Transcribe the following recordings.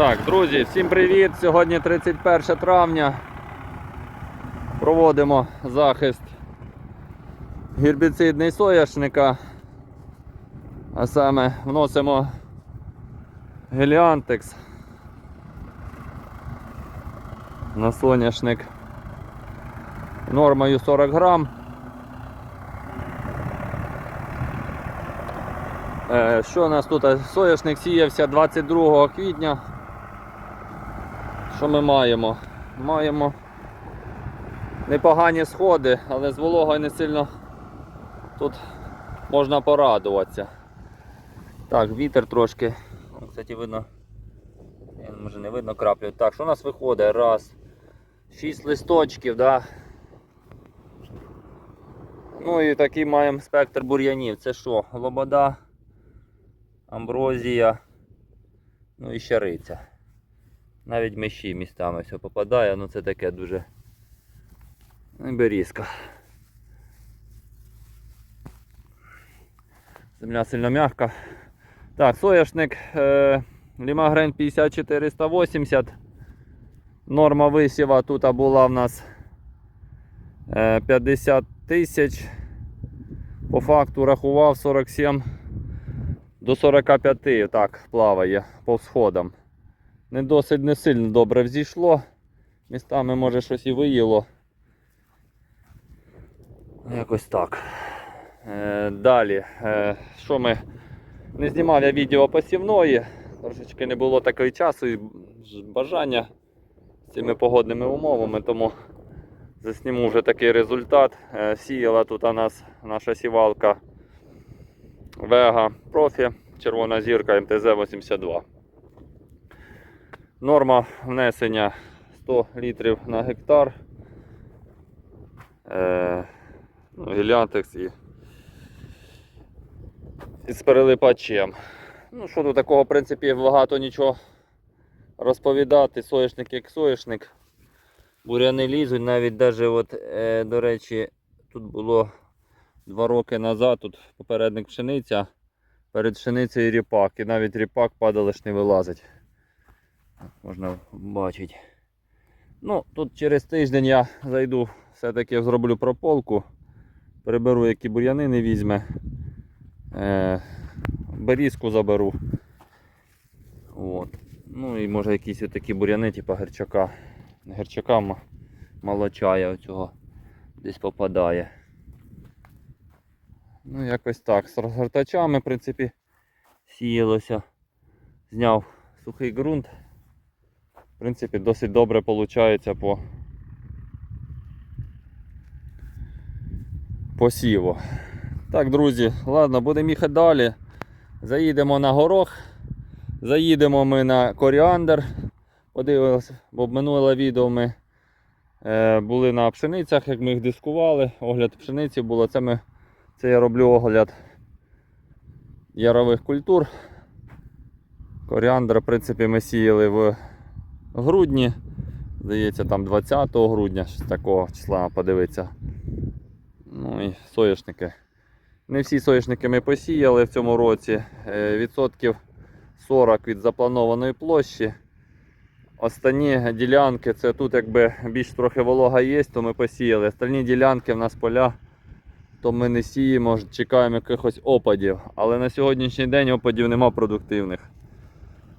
Так, друзі, всім привіт! Сьогодні 31 травня. Проводимо захист гербіцидний соняшника. А саме вносимо геліантекс на соняшник нормою 40 грам. Е, Що у нас тут? Соняшник сіявся 22 квітня. Що ми маємо? Маємо непогані сходи, але з вологою не сильно тут можна порадуватися. Так, вітер трошки. Кстати, видно. Може не видно краплю. Так, що у нас виходить? Раз. Шість листочків, да. Ну і такий маємо спектр бур'янів. Це що? Лобода, амброзія, ну і щариця. Навіть мещі містами все попадає, ну це таке дуже берізка. Земля сильно м'яка. Так, соняшник е, Лімагрен 5480. Норма висіва тут була в нас е, 50 тисяч. По факту рахував 47 до 45 так плаває по сходам. Не досить не сильно добре взійшло. Містами може щось і виїло. Якось так. Е, далі. Е, що ми? Не знімав я відео посівної. Трошечки не було такого часу і бажання з цими погодними умовами, тому засніму вже такий результат. Е, сіяла тут у нас наша сівалка Vega Profi, червона зірка МТЗ-82. Норма внесення 100 літрів на гектар. Е, ну, і, з перелипачем. Ну, що тут такого, в принципі, багато нічого розповідати. Соєшник як соєшник. Буряни лізуть, навіть даже от, е, до речі, тут було два роки назад, тут попередник пшениця, перед пшеницею ріпак. І навіть ріпак падалиш не вилазить. Можна бачити. Ну, тут через тиждень я зайду, все-таки зроблю прополку. Приберу, які бур'яни не візьме. Е, берізку заберу. От. Ну і може якісь такі бур'яни, типу герчака. Герчака молочая оцього десь попадає. Ну, якось так. З розгортачами, в принципі, сіялося. Зняв сухий ґрунт. В принципі, досить добре виходить по посіву. Так, друзі, ладно, будемо їхати далі. Заїдемо на горох. Заїдемо ми на коріандр. Подивилися, бо минуле відео ми е, були на пшеницях, як ми їх дискували. Огляд пшениці було. Це, ми, це я роблю огляд ярових культур. Коріандр, в принципі, ми сіяли в грудні. Здається, там 20 грудня, щось такого числа подивитися. Ну і соняшники. Не всі соняшники ми посіяли в цьому році. Е, Відсотків 40 від запланованої площі. Останні ділянки, це тут якби більш трохи волога є, то ми посіяли. Останні ділянки в нас поля, то ми не сіємо, чекаємо якихось опадів. Але на сьогоднішній день опадів нема продуктивних.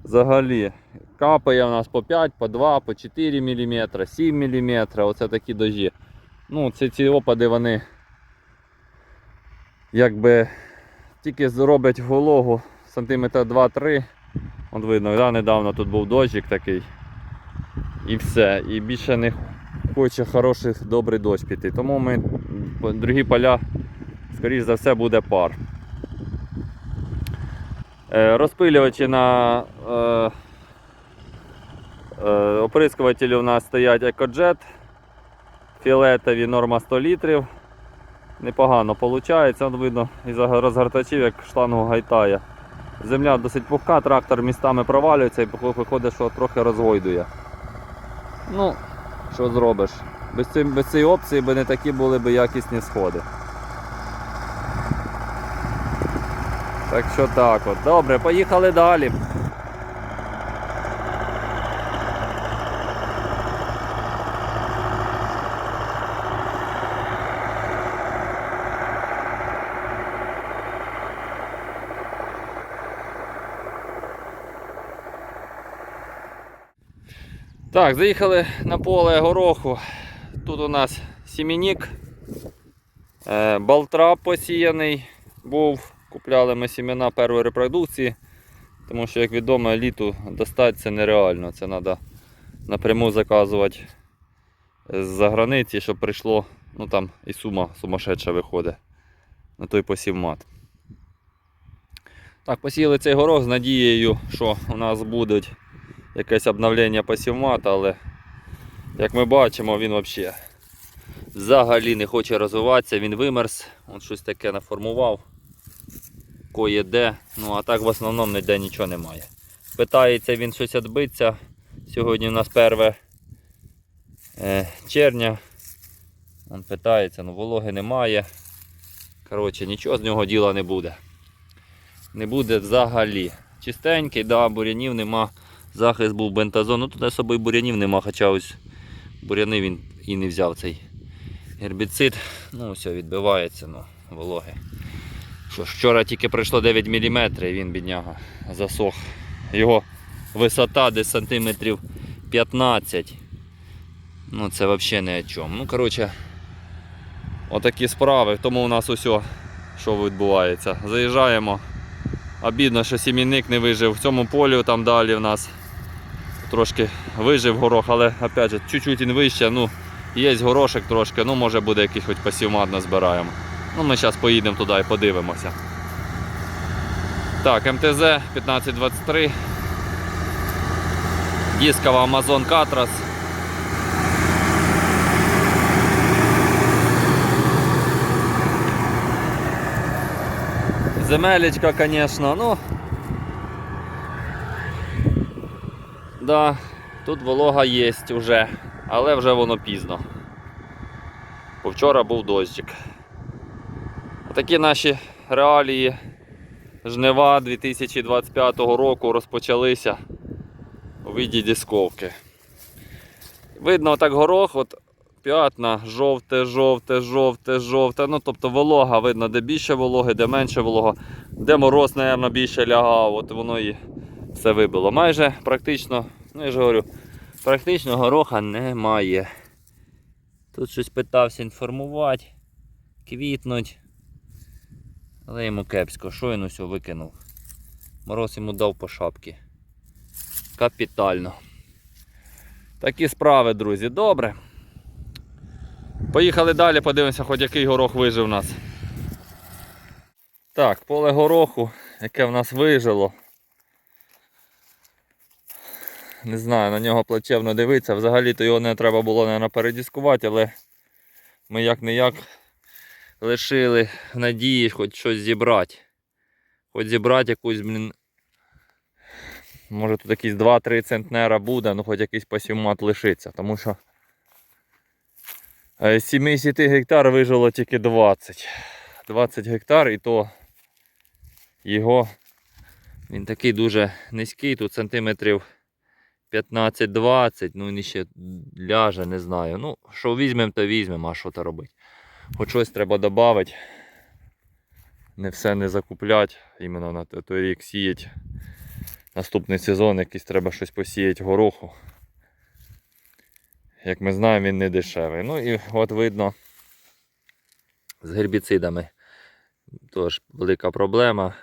Взагалі, капає у нас по 5, по 2, по 4 мм, 7 мм, оце такі дожі. Ну, це ці опади вони якби тільки зроблять вологу сантиметра 2-3. От видно, да, недавно тут був дощик такий. І все. І більше не хоче хороший добрий дощ піти. Тому ми другі поля, скоріш за все, буде пар. Е, Розпилювачі на е, е, оприскувателі у нас стоять EcoJet. Фіолетові норма 100 літрів. Непогано виходить, видно із розгортачів, як штангу гайтає. Земля досить пухка, трактор містами провалюється і виходить, що трохи розгойдує. Ну, що зробиш? Без, без цієї опції би не такі були б якісні сходи. Так що так от. Добре, поїхали далі. Так, заїхали на поле гороху. Тут у нас сімінік, е, болтрап посіяний був. Купляли ми сімена першої репродукції, тому що, як відомо, літу достати це нереально. Це треба напряму заказувати з-за границі, щоб прийшло, ну там і сума сумасшедша виходить на той посівмат. Так, посіяли цей горох з надією, що у нас буде якесь обновлення посівмата, але як ми бачимо, він взагалі взагалі не хоче розвиватися, він вимерз, он щось таке наформував, кое де, ну а так в основному ніде нічого немає. Питається він щось відбитися. Сьогодні у нас 1 е, червня. Він питається, ну вологи немає. Коротше, нічого з нього діла не буде. Не буде взагалі. Чистенький, да, бурянів нема. Захист був бентазон. Ну тут особо і бурянів нема, хоча ось буряни він і не взяв цей гербіцид. Ну, все, відбивається, ну, вологи. Що вчора тільки пройшло 9 мм і він, бідняга, засох. Його висота десь сантиметрів 15. Ну це взагалі не о чому. Ну, коротше, отакі справи. Тому у нас усе, що відбувається. Заїжджаємо. Обідно, що сімінник не вижив. В цьому полі там далі в нас трошки вижив горох, але опять же, чуть-чуть він вище, ну, є горошек трошки, ну може буде якийсь хоч посівмат назбираємо. Ну ми зараз поїдемо туди і подивимося. Так, МТЗ 1523. Дискова Amazon Катрас. Земелечка, конечно, ну. Да, тут волога є вже, але вже воно пізно. Бо вчора був дощик. Такі наші реалії жнива 2025 року розпочалися у віді дисковки. Видно так горох, от п'ятна, жовте, жовте, жовте, жовте. Ну, тобто волога, видно, де більше вологи, де менше волога, де мороз, мабуть, більше лягав, от воно і все вибило. Майже практично, ну я ж говорю, практично гороха немає. Тут щось питався інформувати, квітнуть. Але йому кепсько, що він усе викинув. Мороз йому дав по шапці. Капітально. Такі справи, друзі, добре. Поїхали далі, подивимося, хоч який горох вижив у нас. Так, поле гороху, яке в нас вижило. Не знаю, на нього плачевно дивитися. Взагалі-то його не треба було наверное, передіскувати, але ми як не як лишили надії хоч щось зібрати. Хоч зібрати якусь, блін. Може тут якісь 2-3 центнера буде, ну хоч якийсь посівмат лишиться, тому що е, з 70 гектар вижило тільки 20. 20 гектар і то його він такий дуже низький, тут сантиметрів 15-20, ну він ще ляже, не знаю. Ну, що візьмемо, то візьмемо, а що то робити. Хоч щось треба додати. Не все не закуплять, іменно на той рік сіять. Наступний сезон якийсь треба щось посіяти гороху. Як ми знаємо, він не дешевий. Ну і от видно з гербіцидами теж велика проблема.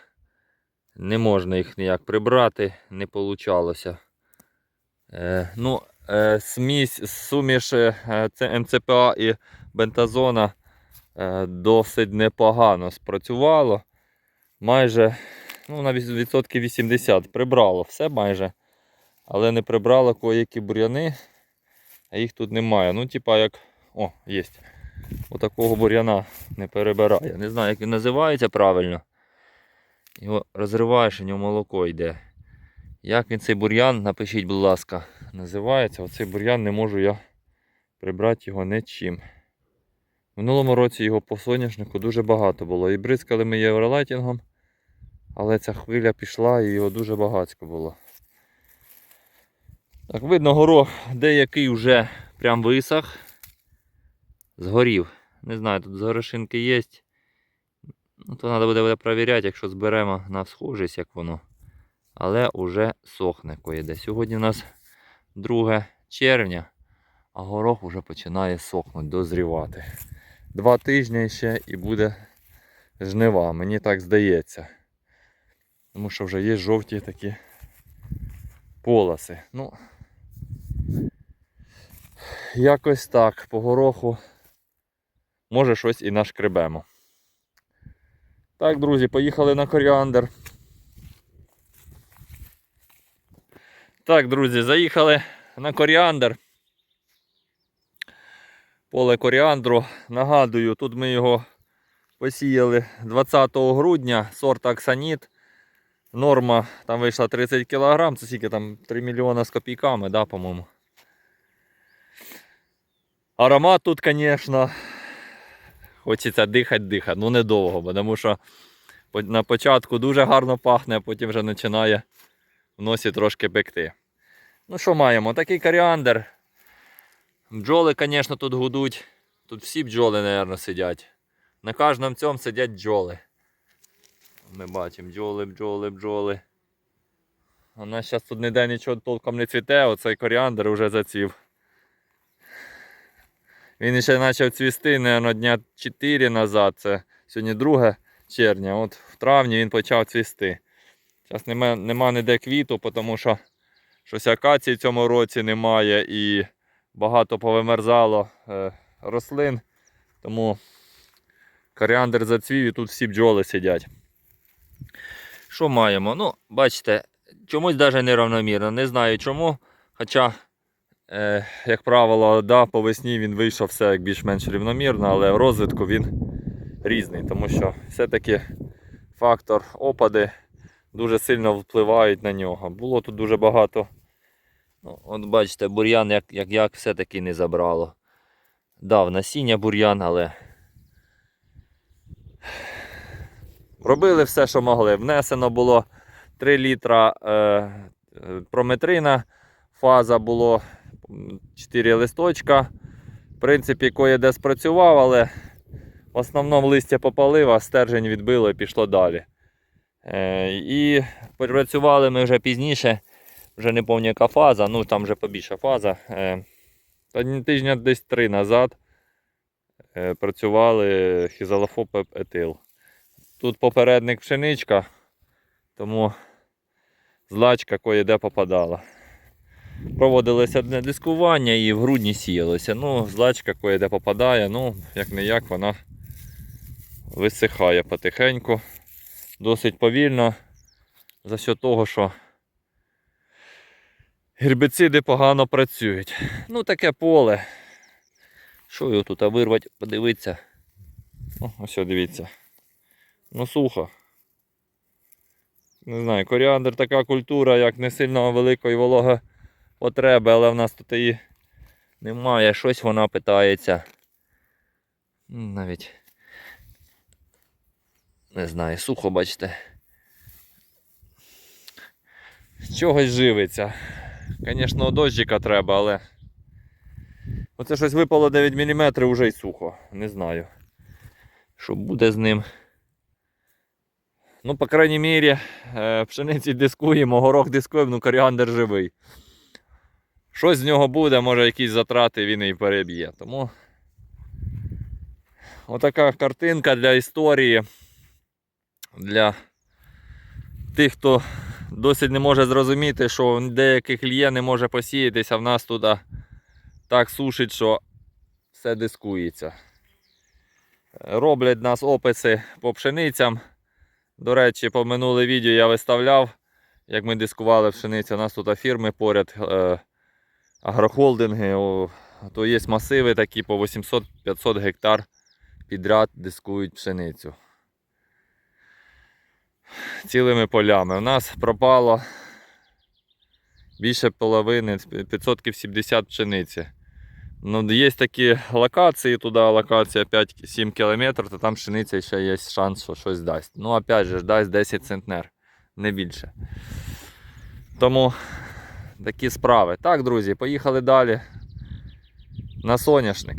Не можна їх ніяк прибрати, не получалося. Е, ну, е, смісь, суміш е, це МЦПА і бентазона досить непогано спрацювало. Майже ну, на відсотків 80 прибрало все майже. Але не прибрало кої-які бур'яни, а їх тут немає. Ну, типа як. О, є. Отакого бур'яна не перебирає. Не знаю, як він називається правильно. Його розриваєш, в нього молоко йде. Як він цей бур'ян, напишіть, будь ласка, називається. Оцей бур'ян не можу я прибрати його нічим. Минулому році його по соняшнику дуже багато було. І бризкали ми євролайтінгом, але ця хвиля пішла і його дуже багатько було. Так, видно, горох деякий вже прям висох. Згорів. Не знаю, тут згорошинки є. Ну, то треба буде перевіряти, якщо зберемо на схожість, як воно. Але вже сохне коїде. Сьогодні у нас 2 червня, а горох вже починає сохнути, дозрівати. Два тижні ще і буде жнива, мені так здається. Тому що вже є жовті такі полоси. Ну, якось так, по гороху. Може щось і нашкребемо. Так, друзі, поїхали на коріандр. Так, друзі, заїхали на коріандр. Поле коріандру. Нагадую, тут ми його посіяли 20 грудня, сорт Аксаніт. Норма там вийшла 30 кг, це скільки там 3 мільйони з копійками, да, по-моєму. Аромат тут, звісно, хочеться дихати, дихати. Ну недовго, тому що на початку дуже гарно пахне, а потім вже починає в носі трошки пекти. Ну що маємо? Такий коріандр. Бджоли, звісно, тут гудуть. Тут всі бджоли, мабуть, сидять. На кожному цьому сидять бджоли. Ми бачимо бджоли, бджоли, бджоли. У нас зараз тут ніде нічого толком не цвіте, оцей коріандр вже зацвів. Він ще почав цвісти, мабуть, дня 4 назад. Це сьогодні 2 червня. От в травні він почав цвісти. Зараз нема, нема ніде квіту, тому що щось акації в цьому році немає і багато повимерзало е, рослин. Тому коріандр зацвів і тут всі бджоли сидять. Що маємо? Ну, бачите, чомусь навіть неравномірно. Не знаю чому. Хоча, е, як правило, да, по весні він вийшов все більш-менш рівномірно, але в розвитку він різний, тому що все-таки фактор опади дуже сильно впливають на нього. Було тут дуже багато. Ну, от бачите, бур'ян як, як, як все-таки не забрало. Дав насіння бур'ян, але робили все, що могли. Внесено було 3 літра е, прометрина, фаза було 4 листочка. В принципі, кое-де спрацював, але в основному листя попалив, а стержень відбило і пішло далі. Е, і працювали ми вже пізніше, вже не пам'ятаю яка фаза, ну там вже побільша фаза. Е, та тижня десь три назад е, працювали хізалофоп етил. Тут попередник пшеничка, тому злачка кое-де попадала. Проводилося одне дискування і в грудні сіялося. Ну, злачка кое-де попадає, ну, як не як, вона висихає потихеньку. Досить повільно. За що того, що гербіциди погано працюють. Ну, таке поле. Що його тут вирвати, подивитися. О, ось дивіться. Ну сухо. Не знаю, коріандр така культура, як не сильно великої вологи потреби, але в нас тут її немає. Щось вона питається. Навіть не знаю, сухо, бачите. З чогось живиться. Звісно, дощика треба, але. Оце щось випало 9 мм вже й сухо. Не знаю. Що буде з ним. Ну, по крайній мірі, е, пшениці дискуємо, горох дискуємо, ну коріандр живий. Щось з нього буде, може якісь затрати він і переб'є. Тому отака картинка для історії. Для тих, хто досить не може зрозуміти, що деяких лє не може посіятися, а в нас туди так сушить, що все дискується. Роблять нас описи по пшеницям. До речі, по минуле відео я виставляв, як ми дискували пшеницю. У нас тут фірми поряд е, агрохолдинги. О, то є масиви такі по 800-500 гектар підряд дискують пшеницю. Цілими полями. У нас пропало більше половини, 570 пшениці. Ну, є такі локації, туди локація 5-7 км, то там пшениця ще є шанс, що щось дасть. Ну, опять же, дасть 10 центнер, не більше. Тому такі справи. Так, друзі, поїхали далі на соняшник.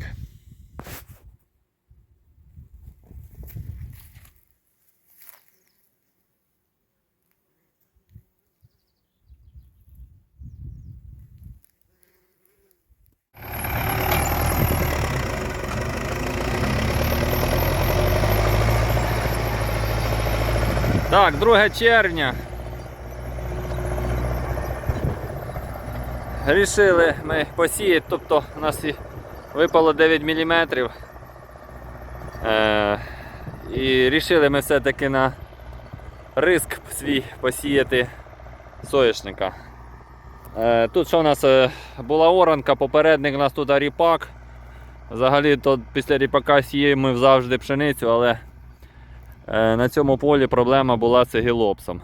Так, 2 червня. Рішили ми посіяти, тобто у нас випало 9 мм. Е, і рішили ми все-таки на риск свій посіяти соєшника. Е, тут що у нас е, була оранка, попередник у нас тут ріпак. Взагалі то після ріпака сіємо завжди пшеницю, але на цьому полі проблема була це гілопсом.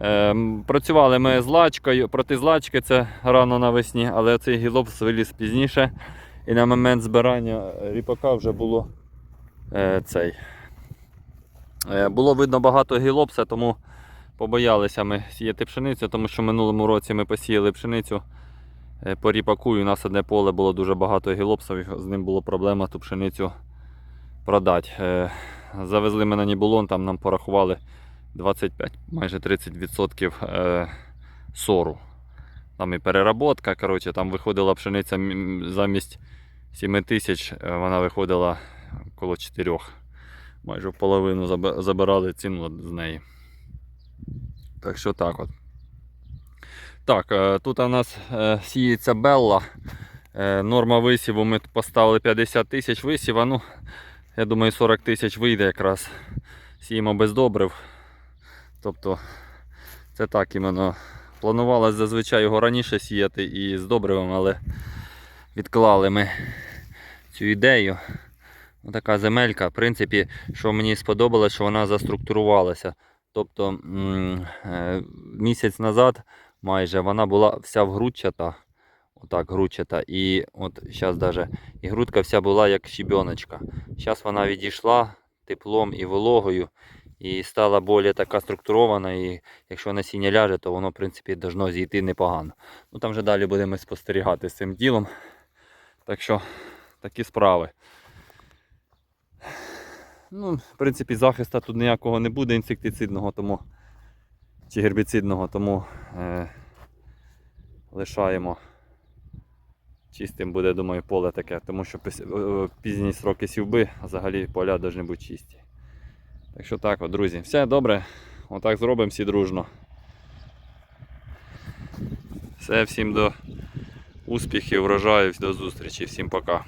Е, Працювали ми з лачкою, проти злачки це рано навесні, але цей гілопс виліз пізніше. І на момент збирання ріпака вже було е, цей. Е, було видно багато гілопса, тому побоялися ми сіяти пшеницю, тому що минулому році ми посіяли пшеницю е, по ріпаку, і у нас одне поле було дуже багато гілопсів, з ним було проблема ту пшеницю продати. Завезли ми на Нібулон, там нам порахували 25, майже 30% е, сору. Там і переработка, коротше, там виходила пшениця замість 7 тисяч, е, вона виходила коло 4. Майже половину забирали ціну з неї. Так що так от. Так, е, тут у нас сіється Белла. Норма висіву ми поставили 50 тисяч висіва. Ну, я думаю, 40 тисяч вийде якраз. Сіємо без добрив. Тобто, це так іменно. Планувалось зазвичай його раніше сіяти і з добривом, але відклали ми цю ідею. Така земелька, в принципі, що мені сподобалось, що вона заструктурувалася. Тобто е, місяць назад майже вона була вся вгрудчата. Отак, грудчата. І от зараз даже і грудка вся була як щебеночка. Зараз вона відійшла теплом і вологою і стала більш така структурована. І якщо насіння ляже, то воно в принципі должно зійти непогано. Ну там вже далі будемо спостерігати з цим ділом. Так що такі справи. Ну, в принципі, захисту тут ніякого не буде інсектицидного тому, чи гербіцидного, тому е, лишаємо. Чистим буде, думаю, поле таке, тому що е, пізні сроки сівби, а взагалі поля повинні бути чисті. Так що так, от, друзі, все добре. Отак зробимо всі дружно. Все, всім до успіхів, врожаю, до зустрічі, всім пока.